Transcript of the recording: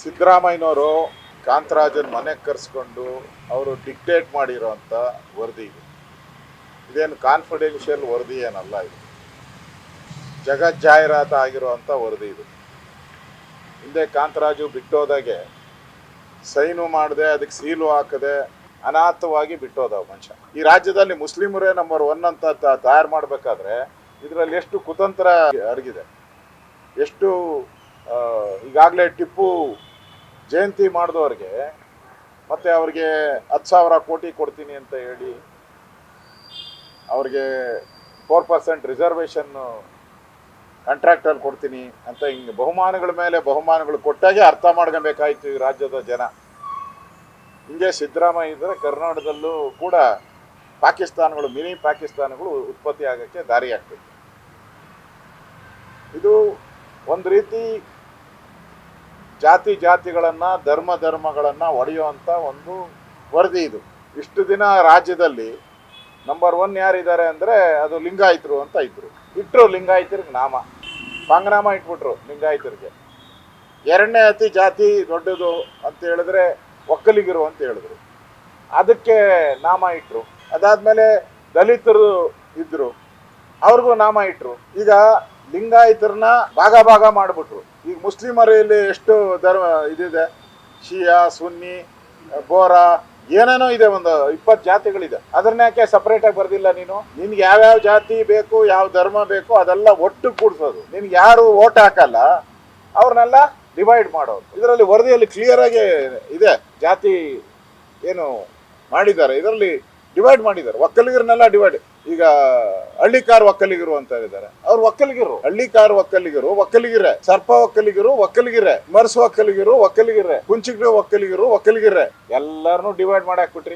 ಸಿದ್ದರಾಮಯ್ಯನವರು ಕಾಂತರಾಜನ್ ಮನೆಗೆ ಕರೆಸ್ಕೊಂಡು ಅವರು ಡಿಕ್ಟೇಟ್ ಮಾಡಿರೋಂಥ ವರದಿ ಇದೆ. ಇದೇನು ಕಾನ್ಫಿಡೆನ್ಷಿಯಲ್ ವರದಿ ಏನಲ್ಲ ಇದು. ಜಗತ್ ಜಾಹೀರಾತು ಆಗಿರುವಂಥ ವರದಿ ಇದು. ಹಿಂದೆ ಕಾಂತರಾಜು ಬಿಟ್ಟೋದಾಗೆ ಸೈನು ಮಾಡದೆ, ಅದಕ್ಕೆ ಸೀಲು ಹಾಕದೆ ಅನಾಥವಾಗಿ ಬಿಟ್ಟೋದ ಮನುಷ್ಯ. ಈ ರಾಜ್ಯದಲ್ಲಿ ಮುಸ್ಲಿಮರೇ ನಂಬರ್ ಒನ್ ಅಂತ ತಯಾರು ಮಾಡಬೇಕಾದ್ರೆ ಇದರಲ್ಲಿ ಎಷ್ಟು ಕುತಂತ್ರ ಅಡಗಿದೆ ಎಷ್ಟು ಈಗಾಗಲೇ ಟಿಪ್ಪು ಜಯಂತಿ ಮಾಡಿದವ್ರಿಗೆ ಮತ್ತೆ ಅವ್ರಿಗೆ ಹತ್ತು ಸಾವಿರ ಕೋಟಿ ಕೊಡ್ತೀನಿ ಅಂತ ಹೇಳಿ ಅವ್ರಿಗೆ ಫೋರ್ ಪರ್ಸೆಂಟ್ ರಿಸರ್ವೇಷನ್ನು ಕಾಂಟ್ರಾಕ್ಟಲ್ಲಿ ಕೊಡ್ತೀನಿ ಅಂತ ಹಿಂಗೆ ಬಹುಮಾನಗಳ ಮೇಲೆ ಬಹುಮಾನಗಳು ಕೊಟ್ಟಾಗೆ ಅರ್ಥ ಮಾಡ್ಕೊಬೇಕಾಯ್ತು ಈ ರಾಜ್ಯದ ಜನ. ಹಿಂಗೆ ಸಿದ್ದರಾಮಯ್ಯ ಇದ್ದರೆ ಕರ್ನಾಟಕದಲ್ಲೂ ಕೂಡ ಪಾಕಿಸ್ತಾನಗಳು, ಮಿನಿ ಪಾಕಿಸ್ತಾನಗಳು ಉತ್ಪತ್ತಿ ಆಗೋಕ್ಕೆ ದಾರಿ ಆಗ್ತದೆ ಇದು ಒಂದು ರೀತಿ ಜಾತಿ ಜಾತಿಗಳನ್ನು, ಧರ್ಮ ಧರ್ಮಗಳನ್ನು ಒಡೆಯುವಂಥ ಒಂದು ವರದಿ ಇದು. ಇಷ್ಟು ದಿನ ರಾಜ್ಯದಲ್ಲಿ ನಂಬರ್ ಒನ್ ಯಾರಿದ್ದಾರೆ ಅಂದರೆ ಅದು ಲಿಂಗಾಯಿತರು ಅಂತ ಇದ್ರು. ಇಟ್ಟರು ಲಿಂಗಾಯಿತರಿಗೆ ನಾಮ. ಪಾಂಗನಾಮ ಇಟ್ಬಿಟ್ರು ಲಿಂಗಾಯಿತರಿಗೆ. ಎರಡನೇ ಅತಿ ಜಾತಿ ದೊಡ್ಡದು ಅಂತ ಹೇಳಿದ್ರೆ ಒಕ್ಕಲಿಗರು ಅಂತ ಹೇಳಿದ್ರು. ಅದಕ್ಕೆ ನಾಮ ಇಟ್ಟರು ಅದಾದಮೇಲೆ ದಲಿತರು ಇದ್ದರು ಅವ್ರಿಗೂ ನಾಮ ಇಟ್ಟರು ಈಗ ಲಿಂಗಾಯತರನ್ನ ಭಾಗ ಭಾಗ ಮಾಡಿಬಿಟ್ರು. ಈಗ ಮುಸ್ಲಿಮರಲ್ಲಿ ಎಷ್ಟು ಧರ್ಮ ಇದಿದೆ? ಶಿಯಾ, ಸುನ್ನಿ, ಬೋರಾ, ಏನೇನೋ ಇದೆ ಒಂದು ಇಪ್ಪತ್ತು ಜಾತಿಗಳಿದೆ. ಅದನ್ನ ಯಾಕೆ ಸಪರೇಟ್ ಆಗಿ ಬರ್ದಿಲ್ಲ ನೀನು? ನಿನ್ಗೆ ಯಾವ್ಯಾವ ಜಾತಿ ಬೇಕು, ಯಾವ ಧರ್ಮ ಬೇಕು, ಅದೆಲ್ಲ ಒಟ್ಟು ಕೂಡಿಸೋದು. ನಿನ್ಗೆ ಯಾರು ಓಟ್ ಹಾಕಲ್ಲ, ಅವ್ರನ್ನೆಲ್ಲ ಡಿವೈಡ್ ಮಾಡೋದು. ಇದರಲ್ಲಿ ವರದಿಯಲ್ಲಿ ಕ್ಲಿಯರ್ ಆಗಿ ಇದೆ ಜಾತಿ ಏನು ಮಾಡಿದ್ದಾರೆ. ಇದರಲ್ಲಿ ಡಿವೈಡ್ ಮಾಡಿದ್ದಾರೆ. ಒಕ್ಕಲಿಗರನ್ನೆಲ್ಲ ಡಿವೈಡ್ ಈಗ ಹಳ್ಳಿಕಾರ್ ಒಕ್ಕಲಿಗರು ಅಂತ ಇದ್ದಾರೆ ಅವ್ರು ಒಕ್ಕಲಿಗರು. ಹಳ್ಳಿಕಾರ್ ಒಕ್ಕಲಿಗರು ಒಕ್ಕಲಿಗಿರೆ. ಸರ್ಪ ಒಕ್ಕಲಿಗರು ವಕ್ಕಲಿಗಿರೆ ಮರ್ಸ್ ಒಕ್ಕಲಿಗರು ವಕ್ಕಲಿಗಿರೆ ಕುಂಚಿಗ್ರೆ ಒಕ್ಕಲಿಗರು ಒಕ್ಕಲಿಗಿರೆ. ಎಲ್ಲಾರನು ಡಿವೈಡ್ ಮಾಡಿ ಹಾಕ್ಬಿಟ್ರಿ.